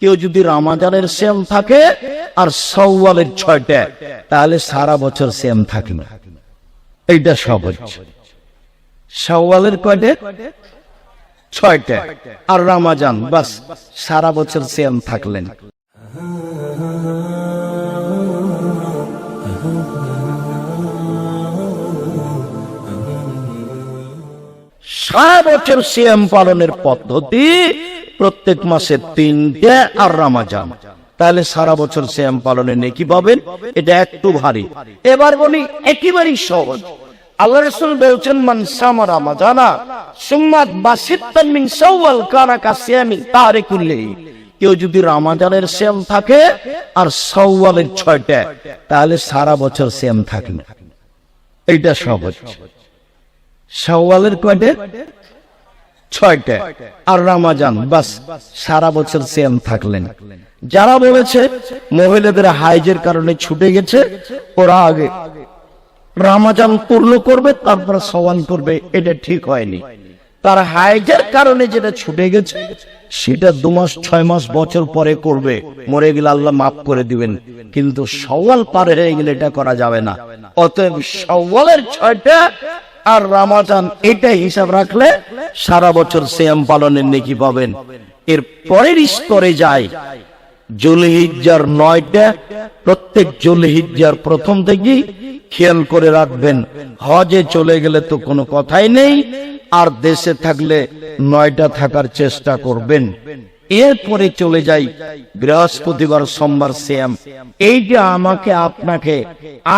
কেউ যদি রামাজানের সেম থাকে আর সওয়ালের ছয়টা, তাহলে সারা বছর সেম থাকবে এইটা সহজ। সওয়ালের কয়টা? ছয়টা। আর রামাজান, বাস, সারা বছর সেম থাকলেন। সারা বছর সিয়াম পালনের পদ্ধতি প্রত্যেক মাসে তিনটে আর রামাজান। তাহলে সারা বছর শ্যাম পালনে নেকি পাবেন? এটা একটু ভারী। এবার বলি, একেবারেই সহজ। আল্লাহ রসুল বলছেন, মান সামা রামাজানা সুম্মাত বাসিত্তান মিন শাওয়াল কানা কাসিয়ামি তারিকুল্লি কেউ যদি রামাজানের শ্যাম থাকে, আর সওয়ালের ছয়টা, তাহলে সারা বছর শ্যাম থাকবে এইটা সহজ। শাওয়ালের কয়টা? ছয়টা আর রামাজান, বাস, সারা বছর সেম থাকলেন। যারা বলেছে মহিলাদের হাইজের কারণে ছুটে গেছে, ওরা আগে রামাজান পূর্ণ করবে, তারপর সওয়াল করবে, এটা ঠিক হয়নি। তার হাইজের কারণে যেটা ছুটে গেছে, সেটা দু মাস ছয় মাস, বছর পরে করবে। মরে গেলে আল্লাহ মাফ করে দিবেন। কিন্তু সওয়াল পার হয়ে গেলে এটা করা যাবে না। অতএব সওয়ালের ছয়টা আর রামাজান এটা হিসাব রাখলে সারা বছর সিয়াম পালনের নেকি পাবেন। এর পরের স্তরে যায়। জুলহিজ্জার নয়টা, প্রত্যেক জুলহিজ্জার প্রথম থেকেই খেয়াল করে রাখবেন, হজে চলে গেলে তো কোনো কথাই নেই, আর দেশে থাকলে নয়টা থাকার চেষ্টা করবেন। এরপরে চলে যাই বৃহস্পতিবার সোমবার শ্যাম এইটা আমাকে আপনাকে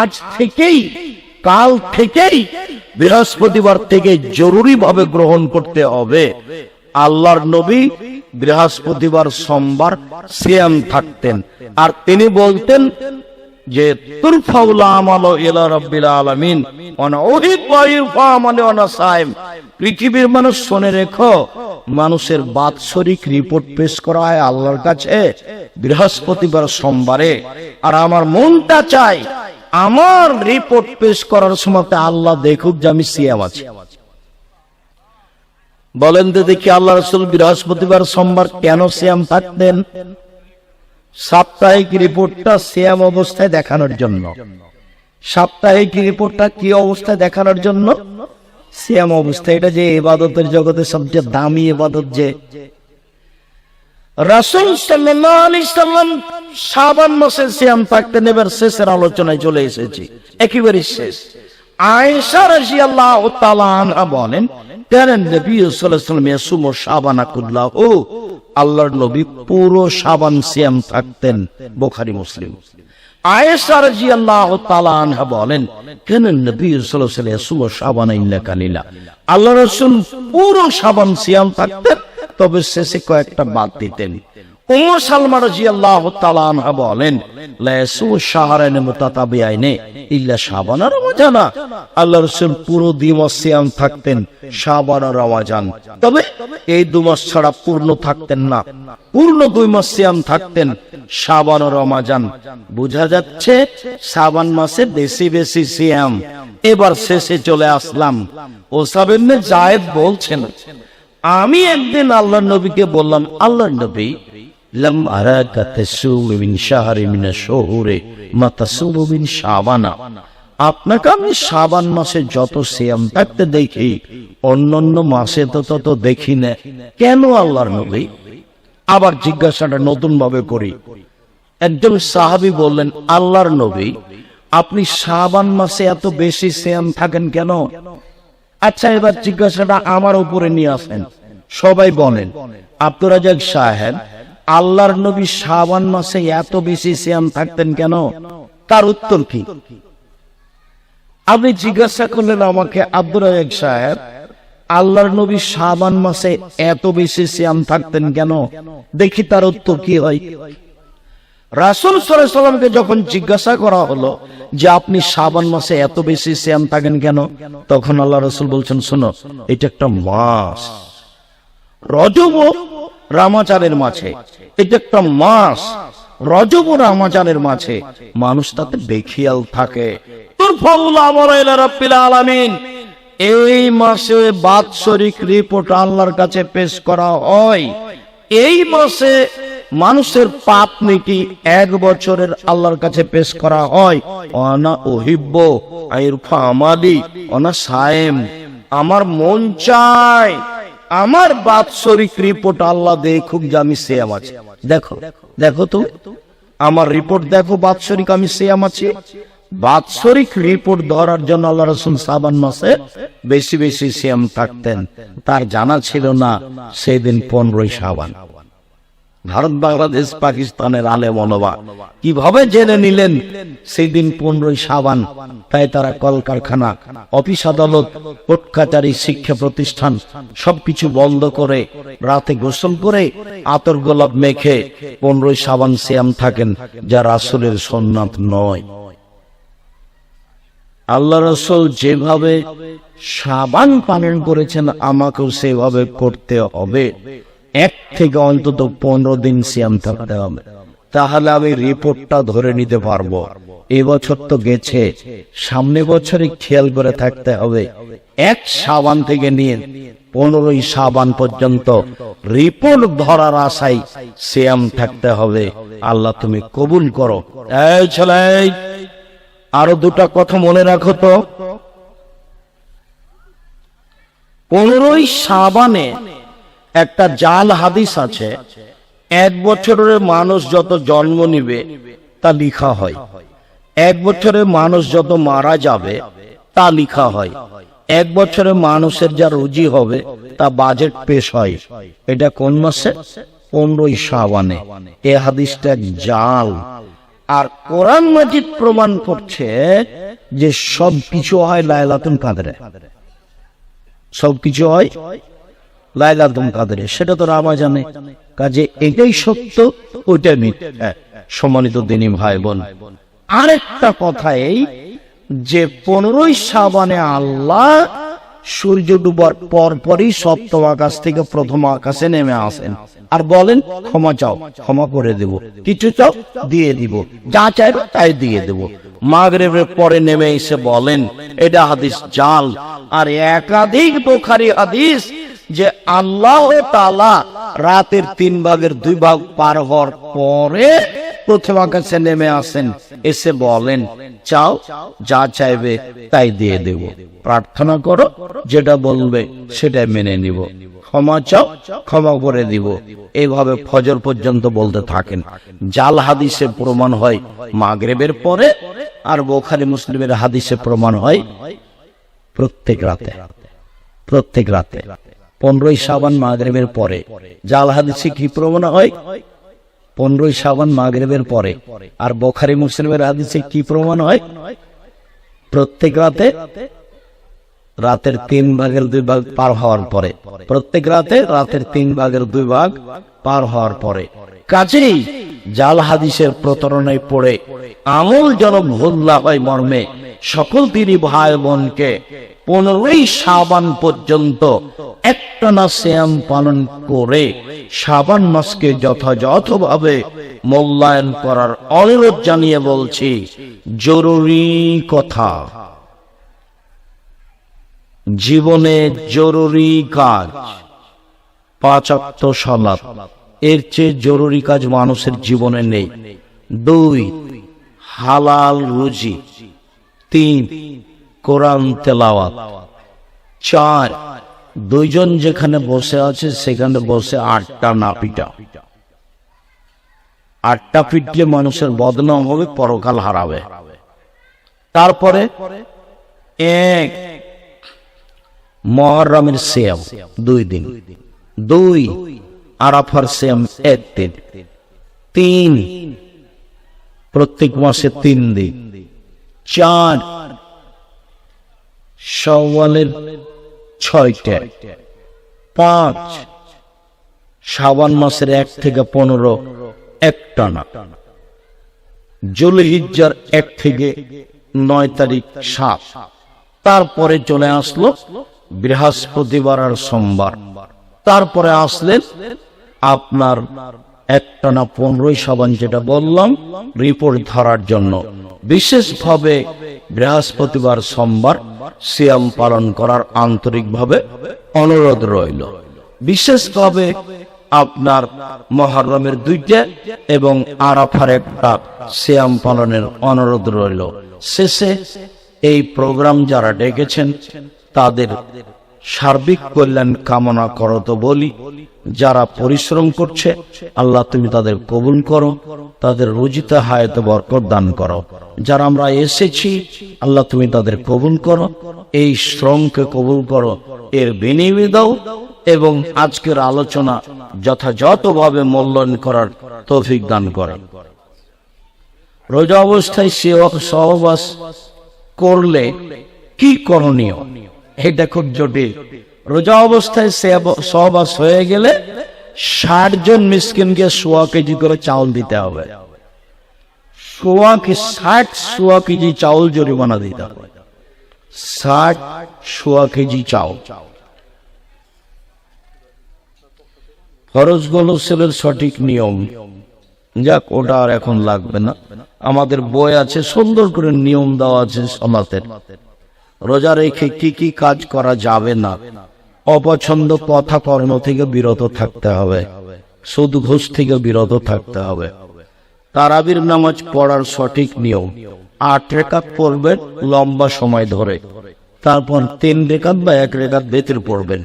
আজ থেকেই, কাল থেকেই বৃহস্পতিবার থেকে জরুরি ভাবে গ্রহণ করতে হবে। আল্লাহর নবী বৃহস্পতিবার সোমবার সিয়াম থাকতেন। আর তিনি বলতেন যে পৃথিবীর মানুষ শুনে রেখো, মানুষের বাৎসরিক রিপোর্ট পেশ করা হয় আল্লাহর কাছে বৃহস্পতিবার সোমবারে। আর আমার মনটা চাই আমার রিপোর্ট পেশ করার সময় আল্লাহ দেখুক যে আমি সিয়াম আছি। বলেন তো দেখি আল্লাহ রসুল বৃহস্পতিবার সোমবার কেন সিয়াম থাকতেন? সাপ্তাহিক রিপোর্টটা সিয়াম অবস্থায় দেখানোর জন্য। সাপ্তাহিক রিপোর্টটা কি অবস্থায় দেখানোর জন্য? সিয়াম অবস্থা। এটা যে এবাদতের জগতে সবচেয়ে দামি এবাদত যে রাসুল সাল্লাম সাবান মাসে সিয়াম থাকতেন এবার শেষের আলোচনায় চলে এসেছি। একেবারে শেষ। আয়েশা রাদিয়াল্লাহু তাআলা আনহা বলেন কেন নবী আল্লাহর নবী পুরো সাবান সিয়াম থাকতেন বুখারী, মুসলিম। আয়েশা রাদিয়াল্লাহু তাআলা আনহা বলেন, কেন নবী ওয়াসাল্লাম ইয়াসুমু শাবানা ইল্লা কালিলা? আল্লাহ রাসূল পুরো শাবান সিয়াম থাকতেন তবে শেষে কয়েকটা বাদ দিতেন। আনহা বলেন ইল্লা শাবান আর আল্লাহ রাসূল পুরো দুই মাস সিয়াম থাকতেন, শাবান তবে এই দুই মাস ছাড়া পূর্ণ থাকতেন না। পূর্ণ দুই মাস সিয়াম থাকতেন, শাবান বোঝা যাচ্ছে, শাবান মাসে বেশি বেশি সিয়াম। এবার শেষে চলে আসলাম। ওসাবেন জায়েদ বলছেন আমি একদিন আল্লাহর নবীকে বললাম, আল্লাহর নবী, লাম আরাকা তাসুমু মিন শাহরি মিন শুহুরে আপনাকে আমি শাবান মাসে যত সিয়াম থাকতে দেখি, অন্যান্য মাসে তো তত দেখি না। কেন আল্লাহর নবী? আবার জিজ্ঞাসাটা নতুন ভাবে করি। একজন সাহাবী বললেন, আল্লাহর নবী, আপনি শাবান মাসে এত বেশি সিয়াম থাকেন কেন? আচ্ছা এবার জিজ্ঞাসাটা আমার উপরে নিয়ে আসেন। সবাই বলেন আব্দুর রাজাক সাহেব আল্লাহর নবী শাবান মাসে এত বেশি সিয়াম থাকতেন কেন? তার উত্তর কি? আপনি জিজ্ঞাসা করলেন আমাকে আব্দুর রাজাক সাহেব আল্লাহর নবী শাবান মাসে এত বেশি সিয়াম থাকতেন কেন? দেখি তার উত্তর কি হয়। রাসুল সাল্লামকে যখন জিজ্ঞাসা করা হলো যে আপনি শ্রাবণ মাসে এত বেশি শ্যাম থাকেন কেন? তখন আল্লাহ রসুল বলছেন, শোনো, এটা একটা মাস। রজব রামাচারের মাঝে, এটা একটা মাস। রজব রামাচারের মাঝে মানুষ তাতে বেখিয়াল থাকে। আলামিন। এই মাসে বাৎসরিক রিপোর্ট আল্লাহর কাছে পেশ করা হয়। এই মাসে মানুষের পাপ নাকি এক বছরের আল্লাহর কাছে পেশ করা হয়। অনা ওহিব্য আইরফা অনা সায়েম। আমার মন চায়, আমার বাৎসরিক রিপোর্ট আল্লাহ দেখুক যে আমি সেয়াম আছি। দেখো দেখো তো, আমার রিপোর্ট দেখো বাৎসরিক আমি সেয়াম আছি। বাৎসরিক রিপোর্ট ধরার জন্য আল্লাহ রসুল সাবান মাসে বেশি বেশি সিয়াম থাকতেন। তার জানা ছিল না, সেদিন পনেরোই সাবান। ভারত, বাংলাদেশ, পাকিস্তানের আলে মনোবা। কীভাবে জেনে নিলেন? সেই দিন পনেরোই সাবান, তাই তারা কলকারখানা, অফিস আদালত কোর্ট কাচারি শিক্ষা প্রতিষ্ঠান, সবকিছু বন্ধ করে রাতে গোসল করে আতর গোলাপ মেখে পনেরোই সাবান শ্যাম থাকেন, যা রাসুলের সোননাথ নয়। আল্লাহ রসুল যেভাবে সাবান পালন করেছেন, আমাকেও সেভাবে করতে হবে। এক থেকে অন্তত পনেরো দিন সিয়াম থাকতে হবে। তাহলে আমি রিপোর্টটা ধরে নিতে পারব। এবছর তো গেছে। সামনে বছরে খেয়াল করে থাকতে হবে। এক সাবান থেকে নিয়ে পনেরোই সাবান পর্যন্ত রিপোর্ট ধরার আশায় সিয়াম থাকতে হবে। আল্লাহ তুমি কবুল করো। আরও দুটা কথা মনে রাখো তো। পনেরোই সাবানে একটা জাল হাদিস আছে, এক বছরের মানুষ যত জন্ম নিবে, তা লিখা হয়। এক বছরের মানুষ যত মারা যাবে, তা লিখা হয়। এক বছরের মানুষের যা রুজি হবে, তা বাজেট পেশ হয়। এটা কোন মাসে? পনেরোই সাবানে এ হাদিসটা জাল। আর কোরআন মাজিদ প্রমাণ করছে যে সব কিছু হয় লাইলাতুন কাদরে। সব কিছু হয় লাইলাতুন কাদরে, সেটা তো রামা জানে কাজে এটাই সত্য, ওইটা মিথ্যা। সম্মানিত দিনী ভাই বোন আরেকটা কথা এই যে পনেরোই সাবানে আল্লাহ সূর্য ডুবার পর পরই সপ্তম আকাশ থেকে প্রথম আকাশে নেমে আসেন। আর বলেন, ক্ষমা চাও, ক্ষমা করে দেব। কিছু চাও, দিয়ে দিব। যা চাইবে তাই দিয়ে দেব। মাগরেবের পরে নেমে এসে বলেন, এটা হাদিস জাল। আর একাধিক বোখারি হাদিস যে আল্লাহ তালা রাতের তিন ভাগের দুই ভাগ পার হওয়ার পরে প্রথম আকাশে নেমে আসেন, এসে বলেন, চাও, যা চাইবে তাই দিয়ে দেব। প্রার্থনা করো, যেটা বলবে সেটাই মেনে নিব। ক্ষমা চাও, ক্ষমা করে দিব। এইভাবে ফজর পর্যন্ত বলতে থাকেন। জাল হাদিসে প্রমাণ হয়, মাগরেবের পরে, আর বোখারি মুসলিমের হাদিসে প্রমাণ হয়, প্রত্যেক রাতে প্রত্যেক রাতে। পনেরোই সাবান মাগরেবের পরে। জাল হাদিসে কি প্রমাণ হয়, পনেরোই সাবান মাগরেবের পরে। আর বোখারি মুসলিমের হাদিসে কি প্রমাণ হয়? প্রত্যেক রাতে, রাতের তিন ভাগের দুই ভাগ পার হওয়ার পরে। প্রত্যেক রাতে রাতের তিন ভাগের দুই ভাগ পার হওয়ার পরে। কাজেই জাল হাদিসের প্রতারণায় পড়ে আমল যেন ভুল হয় মর্মে, সকল তিনি ভাই বোনকে পনেরোই সাবান পর্যন্ত একটানা শ্যাম পালন করে সাবান মাসকে যথাযথভাবে মূল্যায়ন করার অনুরোধ জানিয়ে বলছি, জরুরি কথা। জীবনে জরুরি কাজ পাঁচাত্ত সলাপ এর চেয়ে জরুরি কাজ মানুষের জীবনে নেই। দুই, হালাল রুজি। তিন, কোরআন তেলাওয়াত। চার দুইজন যেখানে বসে আছে, সেখানে বসে আটটা না পিটা আটটা পিটলে মানুষের বদনাম হবে, পরকাল হারাবে। তারপরে এক মহরমের সেম দুই দিন। দুই আরাফার সেম এক দিন। তিন প্রত্যেক মাসে তিন দিন। চার সওয়ালের ছয়টা। পাঁচ শ্রাবণ মাসের এক থেকে পনেরো একটা না জুলহিজ্জার এক থেকে নয় তারিখ সাত। তারপরে চলে আসলো বৃহস্পতিবার আর সোমবার। তারপরে আসলেন আপনার একটানা পনেরোই সাবান যেটা বললাম রিপোর্ট ধরার জন্য। বিশেষভাবে বৃহস্পতিবার সোমবার সিয়াম পালন করার আন্তরিকভাবে অনুরোধ রইল। বিশেষভাবে আপনার মহরমের দুইটা এবং আরাফার একটা শ্যাম পালনের অনুরোধ রইল। শেষে এই প্রোগ্রাম যারা ডেকেছেন, তাদের সার্বিক কল্যাণ কামনা করো তো বলি, যারা পরিশ্রম করছে, আল্লাহ তুমি তাদের কবুল করো, তাদের রুজিতে হায়াতে বরকত দান করো। যারা আমরা এসেছি, আল্লাহ তুমি তাদের কবুল করো, এই শ্রমকে কবুল করো, এর বিনিময় দাও, এবং আজকের আলোচনা যথাযথভাবে মূল্যায়ন করার তৌফিক দান করে। রোজা অবস্থায় সেবক সহবাস করলে কি করণীয়? এটা খুব জটিল রোজা অবস্থায় সহবাস হয়ে গেলে ষাট জন মিসকিনকে সোয়া কেজি করে চাউল দিতে হবে। সোয়া ষাট সোয়া কেজি চাউল জরিমানা দিতে হবে। ষাট সোয়া কেজি চাউল। ফরজ গোলসেলের সঠিক নিয়ম। যাক, ওটা আর এখন লাগবে না। আমাদের বই আছে, সুন্দর করে নিয়ম দেওয়া আছে সমাতের রোজা রেখে কি কি কাজ করা যাবে না? অপছন্দ কথা কর্ম থেকে বিরত থাকতে হবে। সুদ ঘুষ থেকে বিরত থাকতে হবে। তারাবির নামাজ পড়ার সঠিক নিয়ম। আট রেখাত পড়বেন লম্বা সময় ধরে। তারপর তিন রেখাত বা এক রেখাত বেতের পড়বেন।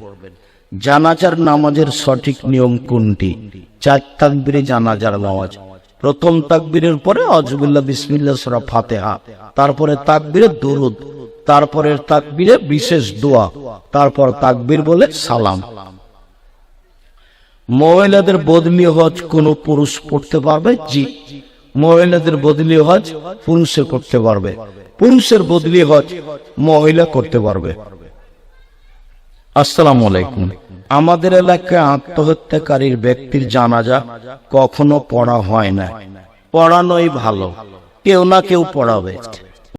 জানাজার নামাজের সঠিক নিয়ম কোনটি? চার তাকবিরে জানাজার নামাজ। প্রথম তাকবীরের পরে অজবুল্লাহ বিসমিল্লাহ সুরা ফাতেহা। তারপরে তাকবীরে দুরুদ। তারপরে তাকবীরে বিশেষ দোয়া, তারপর তাকবীর বলে সালাম। মহিলাদের বদলি হজ কোন পুরুষ পড়তে পারবে? জি। মহিলাদের বদলি হজ পুরুষে করতে পারবে। পুরুষের বদলি হজ মহিলা করতে পারবে। আসসালামু আলাইকুম। আমাদের এলাকায় আত্মহত্যাকারীর ব্যক্তির জানাজা কখনো পড়া হয় না। পড়ানোই ভালো। কেউ না কেউ পড়াবে।